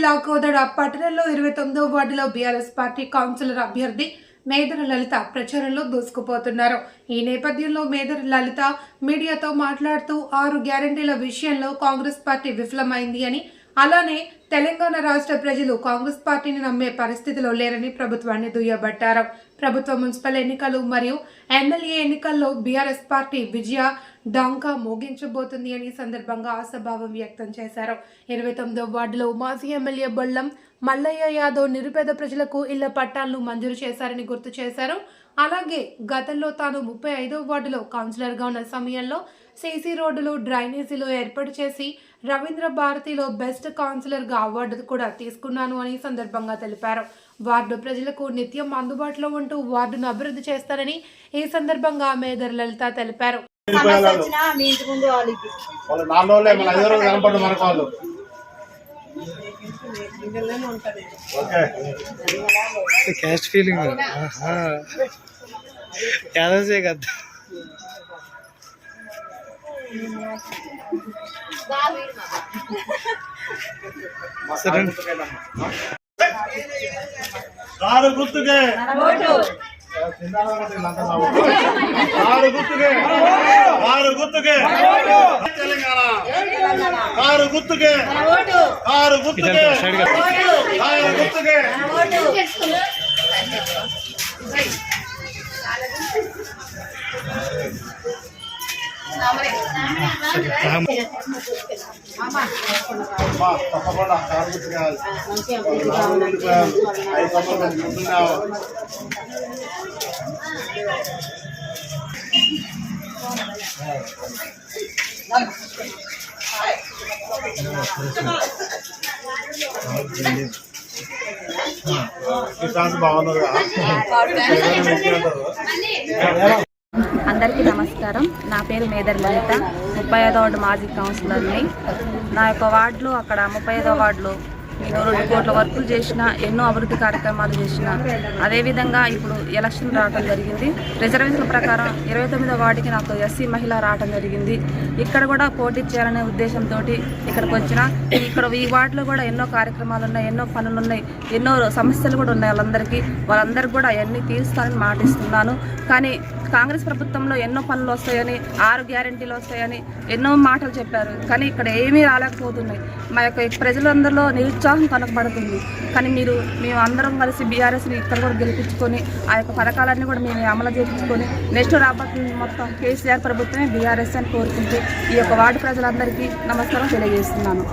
జిల్లా కోదడ పట్టణంలో ఇరవై తొమ్మిదో వార్డులో బీఆర్ఎస్ పార్టీ కౌన్సిలర్ అభ్యర్థి మేదర లలిత ప్రచారంలో దూసుకుపోతున్నారు. ఈ నేపథ్యంలో మేదర లలిత మీడియాతో మాట్లాడుతూ ఆరు గ్యారంటీల విషయంలో కాంగ్రెస్ పార్టీ విఫలమైంది అని అలానే తెలంగాణ రాష్ట్ర ప్రజలు కాంగ్రెస్ పార్టీని నమ్మే పరిస్థితిలో లేరని ప్రభుత్వాన్ని దుయ్యబట్టారు. ప్రభుత్వ మున్సిపల్ ఎన్నికలు మరియు ఎమ్మెల్యే ఎన్నికల్లో బీఆర్ఎస్ పార్టీ విజయ డాంకా మోగించబోతుంది అని సందర్భంగా ఆశాభావం వ్యక్తం చేశారు. ఇరవై తొమ్మిదో వార్డులో మాజీ ఎమ్మెల్యే బొల్లం మల్లయ్య యాదవ్ నిరుపేద ప్రజలకు ఇళ్ళ పట్టాలను మంజూరు చేశారని గుర్తు చేశారు. అలాగే గతంలో తాను ముప్పై ఐదో వార్డులో కౌన్సిలర్గా ఉన్న సమయంలో సీసీ రోడ్డులు డ్రైనేజీలు ఏర్పాటు చేసి రవీంద్ర భారతిలో బెస్ట్ కౌన్సిలర్గా అవార్డు కూడా తీసుకున్నాను అని సందర్భంగా తెలిపారు. వార్డు ప్రజలకు నిత్యం అందుబాటులో ఉంటూ వార్డును అభివృద్ధి చేస్తారని ఈ సందర్భంగా మేదర్ లలిత తెలిపారు. క్యాస్ట్ ఫీలింగ్ కదా కారు గుర్తుకే కారు గుర్తుకే కారు గుర్తుకే తెలంగాణ కారు గుర్తుకే కారు గుర్తుకే కారు గుర్తుకే అమ్మా, తప్పకుండా కారు గుర్తుకే ఐదు సంవత్సరాలు ముందున్నావు ఈ ఛాన్స్ బాగున్నారు అందరికీ నమస్కారం. నా పేరు మేదర్ లలిత. ముప్పై ఐదో వార్డు మాజీ కౌన్సిలర్ని. నా యొక్క వార్డులో అక్కడ ముప్పై ఐదో వార్డులో నేను రెండు కోట్ల వర్కులు చేసిన ఎన్నో అభివృద్ధి కార్యక్రమాలు చేసిన అదేవిధంగా ఇప్పుడు ఎలక్షన్ రావడం జరిగింది. రిజర్వేషన్ల ప్రకారం ఇరవై తొమ్మిదో వార్డుకి నాకు ఎస్సీ మహిళ రావడం జరిగింది. ఇక్కడ కూడా పోటీ చేయాలనే ఉద్దేశంతో ఇక్కడికి వచ్చిన ఇక్కడ ఈ వార్డులో కూడా ఎన్నో కార్యక్రమాలు ఉన్నాయి ఎన్నో పనులు ఉన్నాయి ఎన్నో సమస్యలు కూడా ఉన్నాయి వాళ్ళందరికీ. వాళ్ళందరికీ కూడా అవన్నీ తీరుస్తానని మాటిస్తున్నాను. కానీ కాంగ్రెస్ ప్రభుత్వంలో ఎన్నో పనులు వస్తాయని ఆరు గ్యారెంటీలు వస్తాయని ఎన్నో మాటలు చెప్పారు. కానీ ఇక్కడ ఏమీ రాలేకపోతున్నాయి. మా యొక్క ప్రజలందరిలో నిరుత్సాహం కనపడుతుంది. కానీ మీరు మేము అందరం కలిసి బీఆర్ఎస్ని ఇక్కడ కూడా గెలిపించుకొని ఆ యొక్క పథకాలన్నీ కూడా మేము అమలు చేయించుకొని నెక్స్ట్ రాబోతుంది మొత్తం కేసీఆర్ ప్రభుత్వమే బీఆర్ఎస్ అని కోరుకుంటూ ఈ యొక్క వార్డు ప్రజలందరికీ నమస్కారం తెలియజేస్తున్నాను.